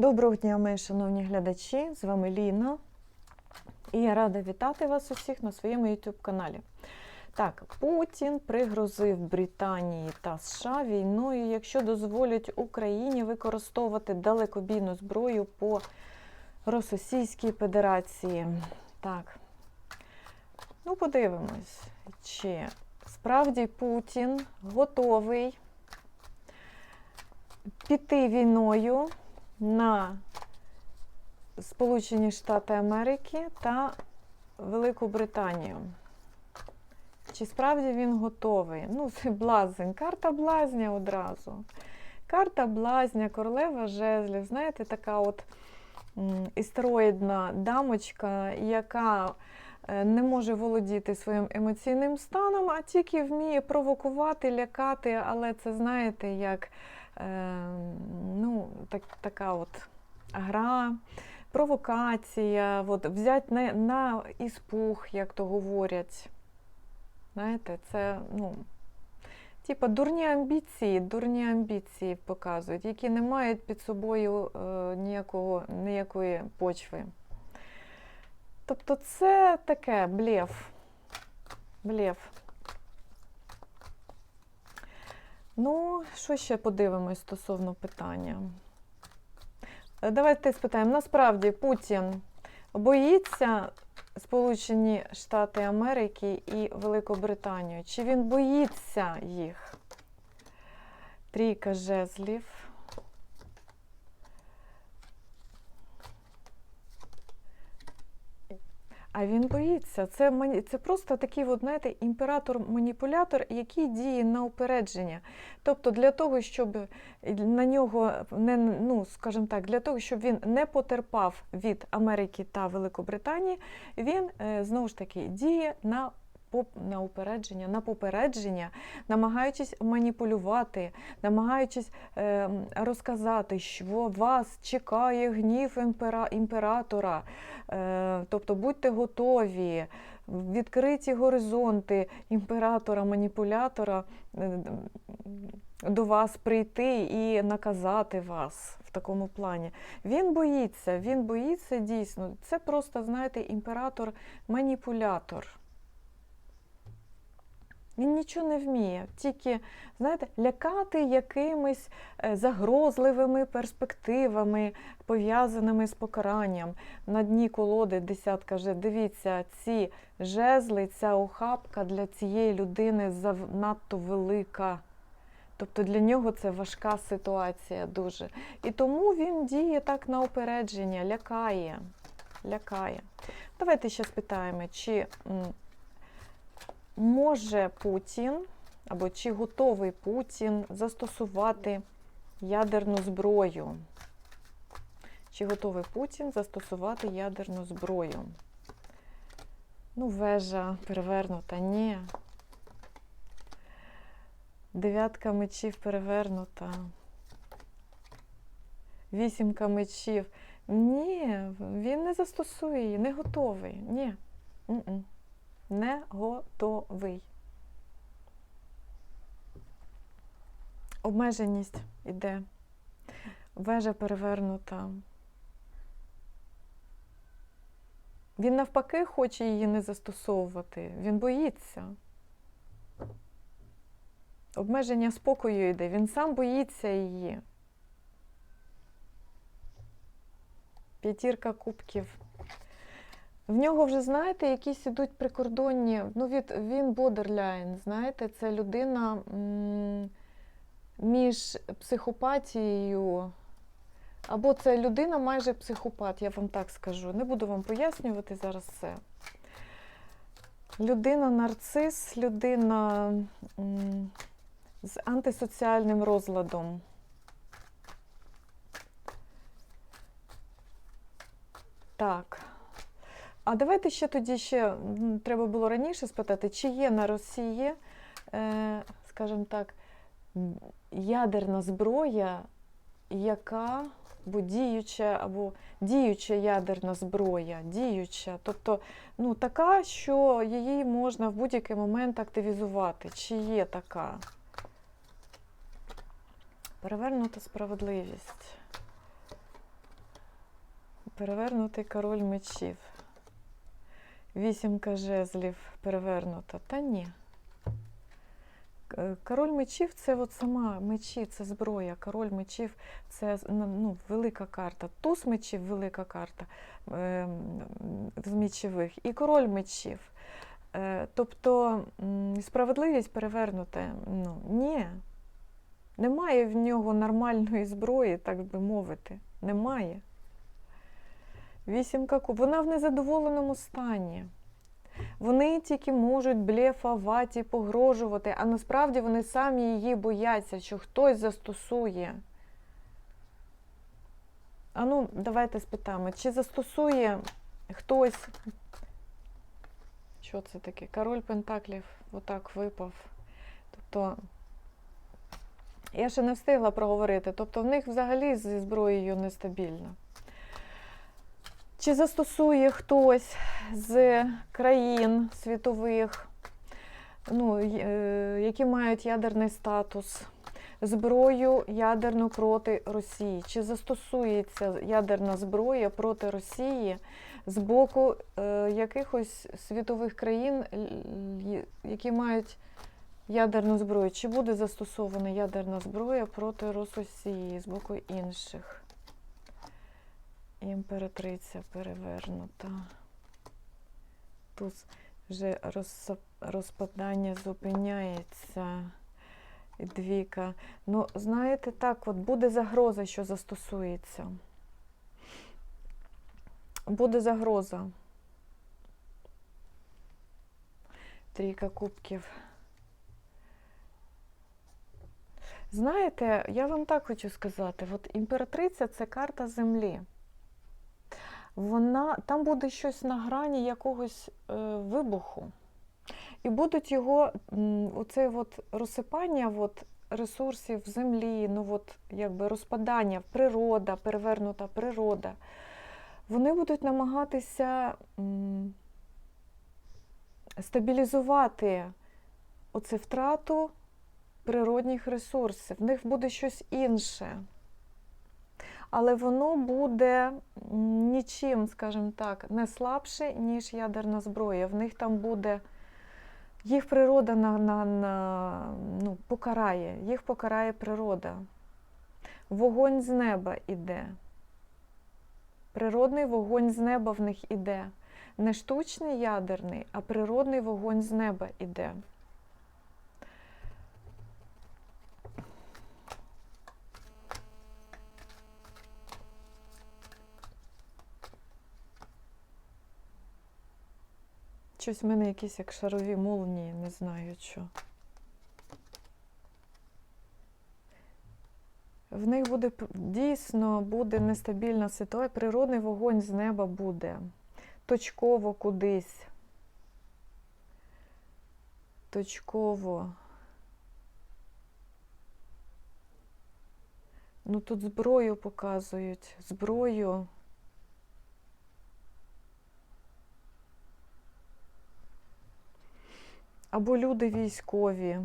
Доброго дня, мої шановні глядачі! З вами Ліна. І я рада вітати вас усіх на своєму YouTube каналі. Так, Путін пригрозив Британії та США війною, якщо дозволять Україні використовувати далекобійну зброю по Російській Федерації. Так, ну подивимось, чи справді Путін готовий піти війною на Сполучені Штати Америки та Велику Британію. Чи справді він готовий? Ну, це блазень. Карта блазня одразу. Карта блазня, королева жезлів. Знаєте, така от істероїдна дамочка, яка не може володіти своїм емоційним станом, а тільки вміє провокувати, лякати, але це знаєте, як е, ну, так, така от гра, провокація, от, взяти на, на іспух, як то говорять. Знаєте, це, ну, типа дурні амбіції, дурні амбіції показують, які не мають під собою е, ніякого, ніякої почви. Тобто це таке блеф. Блеф. Ну, що ще подивимось стосовно питання? Е, Давайте спитаємо. Насправді Путін боїться Сполучені Штати Америки і Великобританію? Чи він боїться їх? Трійка жезлів. А він боїться. Це, мані- це просто такий, от, знаєте, імператор-маніпулятор, який діє на упередження. Тобто для того, щоб на нього не, ну, скажімо так, для того, щоб він не потерпав від Америки та Великобританії, він е, знову ж таки діє на на упередження, на попередження, намагаючись маніпулювати, намагаючись е, розказати, що вас чекає гнів імпера, імператора. Е, тобто будьте готові, відкриті горизонти імператора-маніпулятора е, до вас прийти і наказати вас в такому плані. Він боїться, він боїться дійсно. Це просто, знаєте, імператор-маніпулятор. Він нічого не вміє, тільки, знаєте, лякати якимись е, загрозливими перспективами, пов'язаними з покаранням. На дні колоди десятка вже дивіться, ці жезли, ця охапка для цієї людини зав- надто велика. Тобто для нього це важка ситуація дуже. І тому він діє так на опередження, лякає. лякає. Давайте ще спитаємо, чи може Путін або чи готовий Путін застосувати ядерну зброю? Чи готовий Путін застосувати ядерну зброю? Ну, вежа перевернута, ні. Дев'ятка мечів перевернута. Вісімка мечів. Ні, він не застосує її, не готовий. Ні. М-м. Не готовий. Обмеженість іде. Вежа перевернута. Він навпаки хоче її не застосовувати. Він боїться. Обмеження спокою йде. Він сам боїться її. П'ятірка кубків. В нього вже, знаєте, якісь ідуть прикордонні. Ну, від, він бодерляйн, знаєте, це людина між психопатією. Або це людина майже психопат, я вам так скажу. Не буду вам пояснювати зараз все. Людина нарцис, людина з антисоціальним розладом. Так. А давайте ще тоді ще треба було раніше спитати, чи є на Росії, е, скажімо так, ядерна зброя, яка або діюча, або діюча ядерна зброя, діюча, тобто ну, така, що її можна в будь-який момент активізувати. Чи є така? Перевернута справедливість. Перевернутий король мечів. Вісімка жезлів перевернута. Та ні. Король мечів це от сама мечі, це зброя. Король мечів це ну, велика карта. Туз мечів велика карта е, з мечових. І король мечів. Е, тобто справедливість перевернута. Ну, ні. Немає в нього нормальної зброї, так би мовити. Немає. Вісімка куб. Вона в незадоволеному стані. Вони тільки можуть блефувати, погрожувати, а насправді вони самі її бояться, що хтось застосує. А ну, давайте спитаємо, чи застосує хтось. Що це таке? Король Пентаклів отак випав. Тобто, я ще не встигла проговорити. Тобто, в них взагалі зі зброєю нестабільно. Чи застосує хтось з країн світових, ну, е, які мають ядерний статус, зброю ядерну проти Росії? Чи застосується ядерна зброя проти Росії з боку е, якихось світових країн, які мають ядерну зброю? Чи буде застосована ядерна зброя проти Росії з боку інших? Імператриця перевернута. Тут вже розпадання зупиняється. Двіка. Ну, знаєте, так, от буде загроза, що застосується. Буде загроза. Трійка кубків. Знаєте, я вам так хочу сказати: от імператриця це карта землі вона там буде щось на грані якогось е, вибуху. І будуть його оце от розсипання от, ресурсів землі, ну от якби розпадання, природа, перевернута природа. Вони будуть намагатися стабілізувати оце втрату природних ресурсів. В них буде щось інше але воно буде нічим, скажімо так, не слабше, ніж ядерна зброя. В них там буде їх природа на, на, на, ну, покарає, їх покарає природа. Вогонь з неба іде. Природний вогонь з неба в них іде. Не штучний ядерний, а природний вогонь з неба іде. Щось в мене якісь як шарові молнії, не знаю що. В них буде дійсно буде нестабільна ситуація, природний вогонь з неба буде. Точково кудись. Точково. Ну тут зброю показують. Зброю. Або люди військові.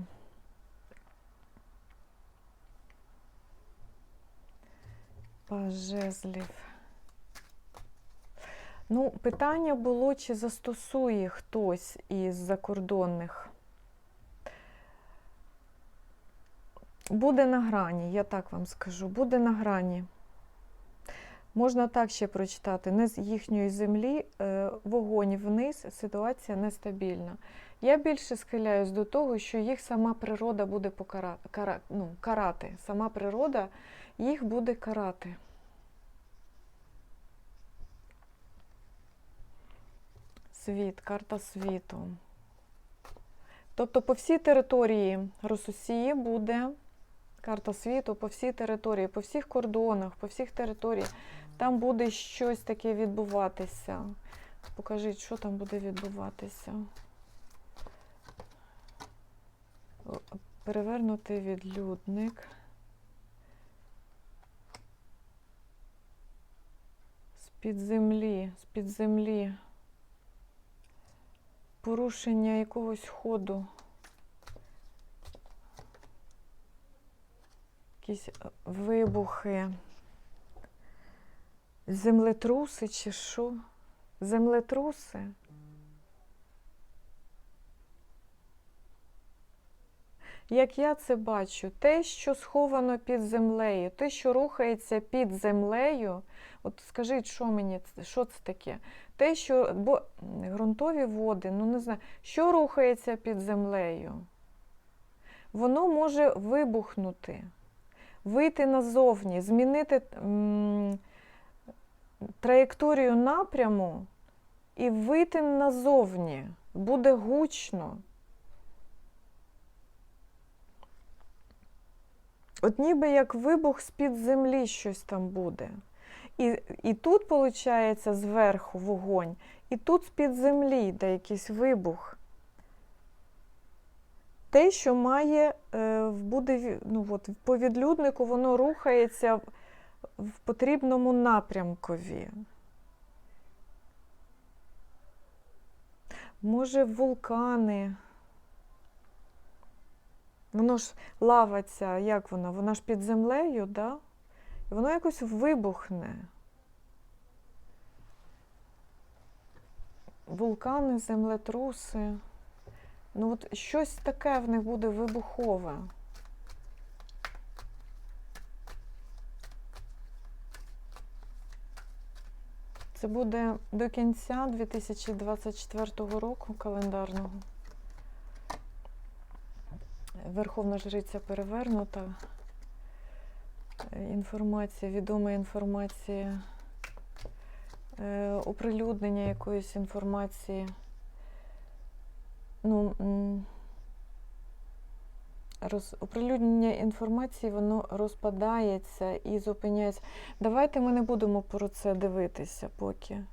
Паж жезлів. Ну, питання було, чи застосує хтось із закордонних. Буде на грані, я так вам скажу, буде на грані. Можна так ще прочитати: не з їхньої землі, е, вогонь вниз, ситуація нестабільна. Я більше схиляюсь до того, що їх сама природа буде покара... кара... ну, карати. Сама природа їх буде карати. Світ, карта світу. Тобто по всій території Росусії буде карта світу, по всій території, по всіх кордонах, по всіх територіях. Там буде щось таке відбуватися. Покажіть, що там буде відбуватися. О, Перевернутий відлюдник. З-під землі, з-під землі. Порушення якогось ходу. Якісь е, вибухи. Землетруси чи що? Землетруси? Як я це бачу, те, що сховано під землею, те, що рухається під землею, от скажіть, що мені, що це таке? Те, що бо ґрунтові води, ну не знаю, що рухається під землею, воно може вибухнути, вийти назовні, змінити м, траєкторію напряму і вийти назовні. Буде гучно. От ніби як вибух з-під землі щось там буде. І, і тут, виходить, зверху вогонь, і тут з-під землі йде якийсь вибух. Те, що має, е, буде, ну, от, по відлюднику, воно рухається в- в потрібному напрямкові. Може, вулкани. Воно ж лава ця, як вона? Вона ж під землею, да? І воно якось вибухне. Вулкани, землетруси. Ну, от щось таке в них буде вибухове. Це буде до кінця 2024 року календарного. Верховна жриця перевернута. Е, Інформація, відома інформація, е, оприлюднення якоїсь інформації. Ну, роз, оприлюднення інформації, воно розпадається і зупиняється. Давайте ми не будемо про це дивитися поки.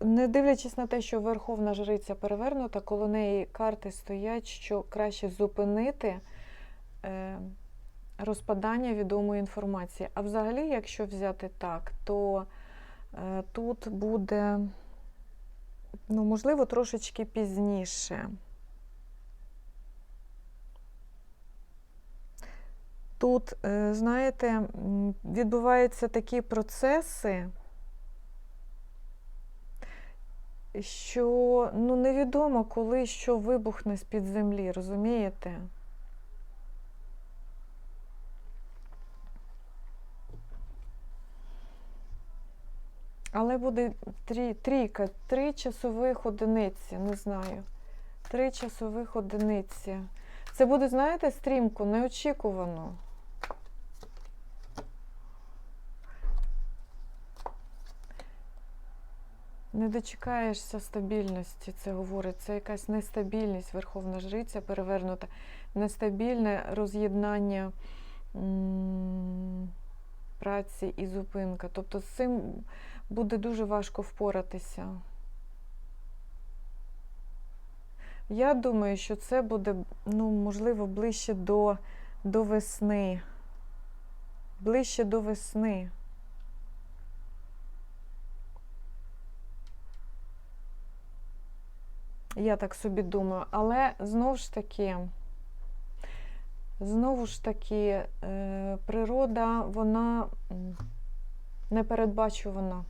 Не дивлячись на те, що Верховна Жриця перевернута, коло неї карти стоять, що краще зупинити е, розпадання відомої інформації. А взагалі, якщо взяти так, то е, тут буде, ну, можливо, трошечки пізніше. Тут, е, знаєте, відбуваються такі процеси, що ну, невідомо, коли що вибухне з-під землі, розумієте? Але буде трі, трійка, три часових одиниці, не знаю. Три часових одиниці. Це буде, знаєте, стрімко, неочікувано. Не дочекаєшся стабільності, це говорить. Це якась нестабільність, Верховна Жриця перевернута, нестабільне роз'єднання праці і зупинка. Тобто з цим буде дуже важко впоратися. Я думаю, що це буде, ну, можливо, ближче до, до весни. Ближче до весни. Я так собі думаю. Але знову ж таки, знову ж таки, е, природа, вона непередбачувана.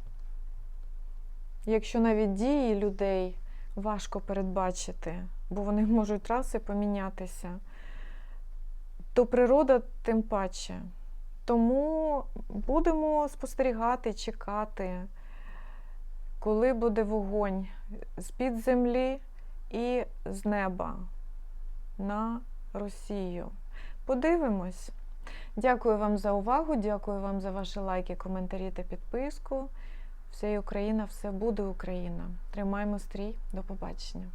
Якщо навіть дії людей важко передбачити, бо вони можуть траси помінятися, то природа тим паче. Тому будемо спостерігати, чекати, коли буде вогонь з-під землі і з неба на Росію. Подивимось. Дякую вам за увагу, дякую вам за ваші лайки, коментарі та підписку. Все Україна, все буде Україна. Тримаємо стрій. До побачення.